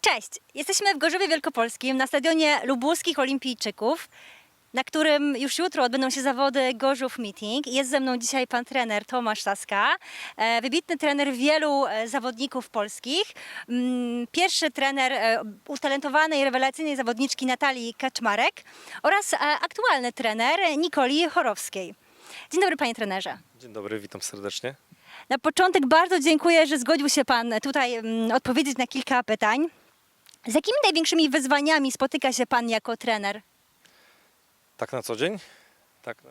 Cześć! Jesteśmy w Gorzowie Wielkopolskim na stadionie Lubuskich Olimpijczyków, na którym już jutro odbędą się zawody Gorzów Meeting. Jest ze mną dzisiaj pan trener Tomasz Saska, e, wybitny trener wielu e, zawodników polskich. Mm, Pierwszy trener e, utalentowanej, rewelacyjnej zawodniczki Natalii Kaczmarek oraz aktualny trener Nikoli Chorowskiej. Dzień dobry panie trenerze. Dzień dobry, witam serdecznie. Na początek bardzo dziękuję, że zgodził się Pan tutaj mm, odpowiedzieć na kilka pytań. Z jakimi największymi wyzwaniami spotyka się Pan jako trener? Tak na co dzień? Tak na...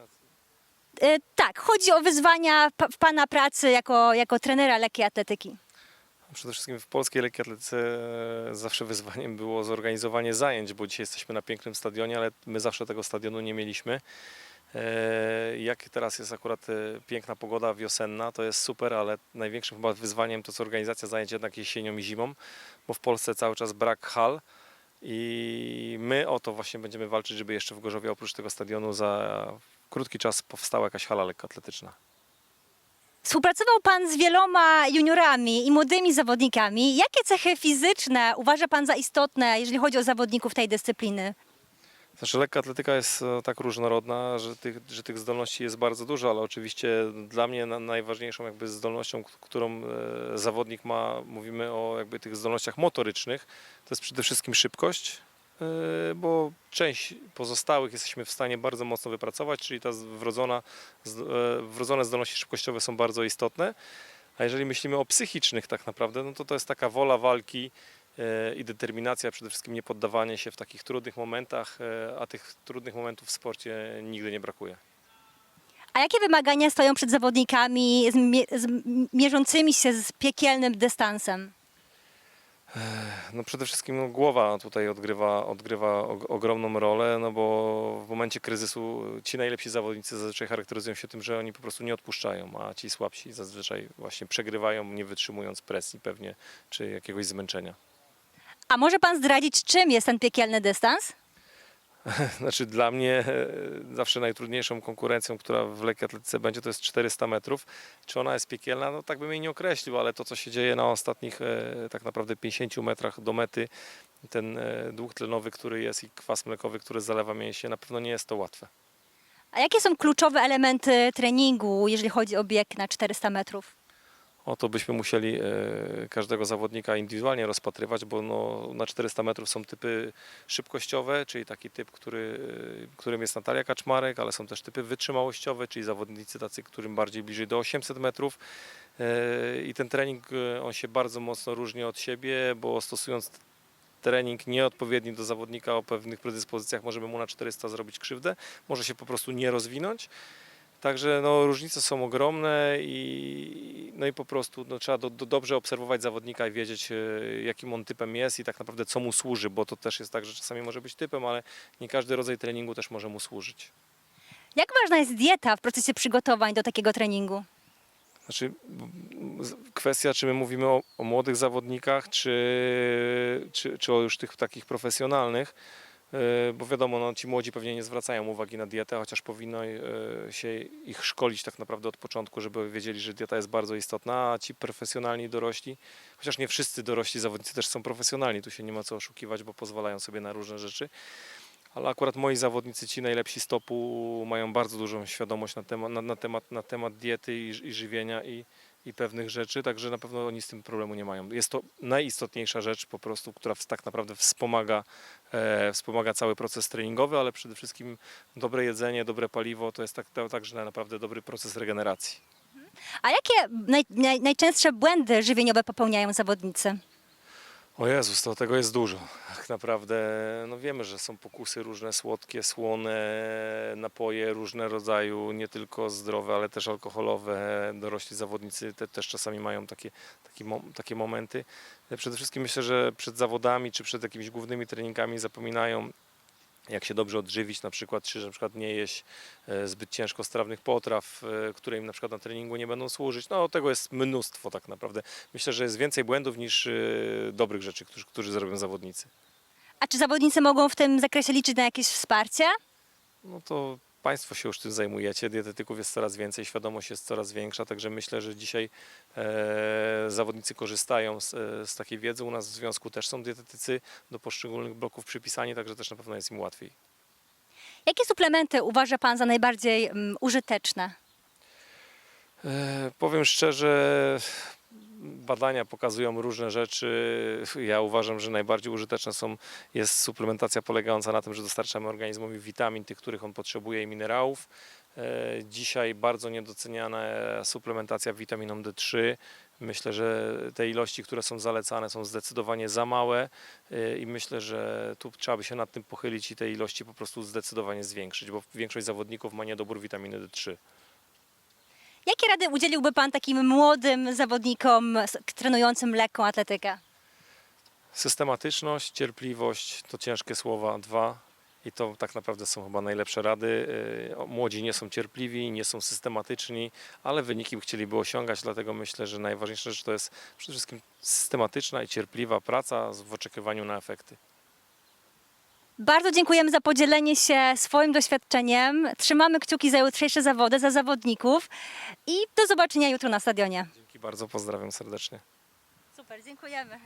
E, tak, chodzi o wyzwania pa- w Pana pracy jako, jako trenera lekkiej atletyki. Przede wszystkim w polskiej lekkiej atletyce e, zawsze wyzwaniem było zorganizowanie zajęć, bo dzisiaj jesteśmy na pięknym stadionie, ale my zawsze tego stadionu nie mieliśmy. E, Jak teraz jest akurat e, piękna pogoda wiosenna, to jest super, ale największym chyba wyzwaniem to jest organizacja zajęć jednak jesienią i zimą, bo w Polsce cały czas brak hal i my o to właśnie będziemy walczyć, żeby jeszcze w Gorzowie oprócz tego stadionu za krótki czas powstała jakaś hala lekkoatletyczna. Współpracował Pan z wieloma juniorami i młodymi zawodnikami. Jakie cechy fizyczne uważa Pan za istotne, jeżeli chodzi o zawodników tej dyscypliny? Znaczy lekka atletyka jest e, tak różnorodna, że tych, że tych zdolności jest bardzo dużo, ale oczywiście dla mnie na, najważniejszą jakby zdolnością, którą e, zawodnik ma, mówimy o jakby tych zdolnościach motorycznych, to jest przede wszystkim szybkość, e, bo część pozostałych jesteśmy w stanie bardzo mocno wypracować, czyli ta wrodzona, wrodzone zdolności szybkościowe są bardzo istotne. A jeżeli myślimy o psychicznych tak naprawdę, no to to jest taka wola walki, i determinacja, przede wszystkim nie poddawanie się w takich trudnych momentach, e, a tych trudnych momentów w sporcie nigdy nie brakuje. A jakie wymagania stoją przed zawodnikami mierzącymi się z piekielnym dystansem? No przede wszystkim głowa tutaj odgrywa, odgrywa og- ogromną rolę, no bo w momencie kryzysu ci najlepsi zawodnicy zazwyczaj charakteryzują się tym, że oni po prostu nie odpuszczają, a ci słabsi zazwyczaj właśnie przegrywają, nie wytrzymując presji pewnie, czy jakiegoś zmęczenia. A może Pan zdradzić, czym jest ten piekielny dystans? Znaczy dla mnie e, zawsze najtrudniejszą konkurencją, która w lekkiej atletyce będzie, to jest 400 metrów. Czy ona jest piekielna? No tak bym jej nie określił, ale to co się dzieje na ostatnich e, tak naprawdę 50 metrach do mety, ten e, dług tlenowy, który jest i kwas mlekowy, który zalewa mięśnie, na pewno nie jest to łatwe. A jakie są kluczowe elementy treningu, jeżeli chodzi o bieg na 400 metrów? O to byśmy musieli e, każdego zawodnika indywidualnie rozpatrywać, bo no, na 400 metrów są typy szybkościowe, czyli taki typ, który, e, którym jest Natalia Kaczmarek, ale są też typy wytrzymałościowe, czyli zawodnicy tacy, którym bardziej bliżej do 800 metrów. E, I ten trening, on się bardzo mocno różni od siebie, bo stosując trening nieodpowiedni do zawodnika o pewnych predyspozycjach, możemy mu na 400 zrobić krzywdę, może się po prostu nie rozwinąć. Także no, różnice są ogromne i, no i po prostu no, trzeba do, do, dobrze obserwować zawodnika i wiedzieć, e, jakim on typem jest i tak naprawdę co mu służy, bo to też jest tak, że czasami może być typem, ale nie każdy rodzaj treningu też może mu służyć. Jak ważna jest dieta w procesie przygotowań do takiego treningu? Znaczy, kwestia, czy my mówimy o, o młodych zawodnikach, czy, czy, czy o już tych takich profesjonalnych, bo wiadomo, no, ci młodzi pewnie nie zwracają uwagi na dietę, chociaż powinno e, się ich szkolić tak naprawdę od początku, żeby wiedzieli, że dieta jest bardzo istotna, a ci profesjonalni dorośli, chociaż nie wszyscy dorośli zawodnicy też są profesjonalni, tu się nie ma co oszukiwać, bo pozwalają sobie na różne rzeczy. Ale akurat moi zawodnicy, ci najlepsi stopu, mają bardzo dużą świadomość na temat, na, na temat, na temat diety i, i żywienia i, i pewnych rzeczy, także na pewno oni z tym problemu nie mają. Jest to najistotniejsza rzecz po prostu, która tak naprawdę wspomaga, e, wspomaga cały proces treningowy, ale przede wszystkim dobre jedzenie, dobre paliwo to jest tak, to także naprawdę dobry proces regeneracji. A jakie naj, naj, najczęstsze błędy żywieniowe popełniają zawodnicy? O Jezus, to tego jest dużo. Tak naprawdę, no wiemy, że są pokusy różne słodkie, słone, napoje różne rodzaju, nie tylko zdrowe, ale też alkoholowe. Dorośli zawodnicy te, też czasami mają takie, takie, takie momenty. Przede wszystkim myślę, że przed zawodami czy przed jakimiś głównymi treningami zapominają jak się dobrze odżywić, na przykład, czy na przykład nie jeść e, zbyt ciężkostrawnych potraw, e, które im na przykład na treningu nie będą służyć. No tego jest mnóstwo tak naprawdę. Myślę, że jest więcej błędów niż e, dobrych rzeczy, którzy, którzy zrobią zawodnicy. A czy zawodnicy mogą w tym zakresie liczyć na jakieś wsparcie? No to Państwo się już tym zajmujecie, dietetyków jest coraz więcej, świadomość jest coraz większa, także myślę, że dzisiaj e, zawodnicy korzystają z, e, z takiej wiedzy. U nas w związku też są dietetycy do poszczególnych bloków przypisani, także też na pewno jest im łatwiej. Jakie suplementy uważa Pan za najbardziej mm, użyteczne? E, Powiem szczerze, badania pokazują różne rzeczy. Ja uważam, że najbardziej użyteczne są, jest suplementacja polegająca na tym, że dostarczamy organizmowi witamin, tych, których on potrzebuje i minerałów. E, Dzisiaj bardzo niedoceniana suplementacja witaminą D3. Myślę, że te ilości, które są zalecane, są zdecydowanie za małe e, i myślę, że tu trzeba by się nad tym pochylić i te ilości po prostu zdecydowanie zwiększyć, bo większość zawodników ma niedobór witaminy D3. Jakie rady udzieliłby Pan takim młodym zawodnikom trenującym lekką atletykę? Systematyczność, cierpliwość to ciężkie słowa. Dwa. I to tak naprawdę są chyba najlepsze rady. O, Młodzi nie są cierpliwi, nie są systematyczni, ale wyniki by chcieliby osiągać, dlatego myślę, że najważniejsza rzecz to jest przede wszystkim systematyczna i cierpliwa praca w oczekiwaniu na efekty. Bardzo dziękujemy za podzielenie się swoim doświadczeniem. Trzymamy kciuki za jutrzejsze zawody, za zawodników i do zobaczenia jutro na stadionie. Dzięki bardzo, pozdrawiam serdecznie. Super, dziękujemy.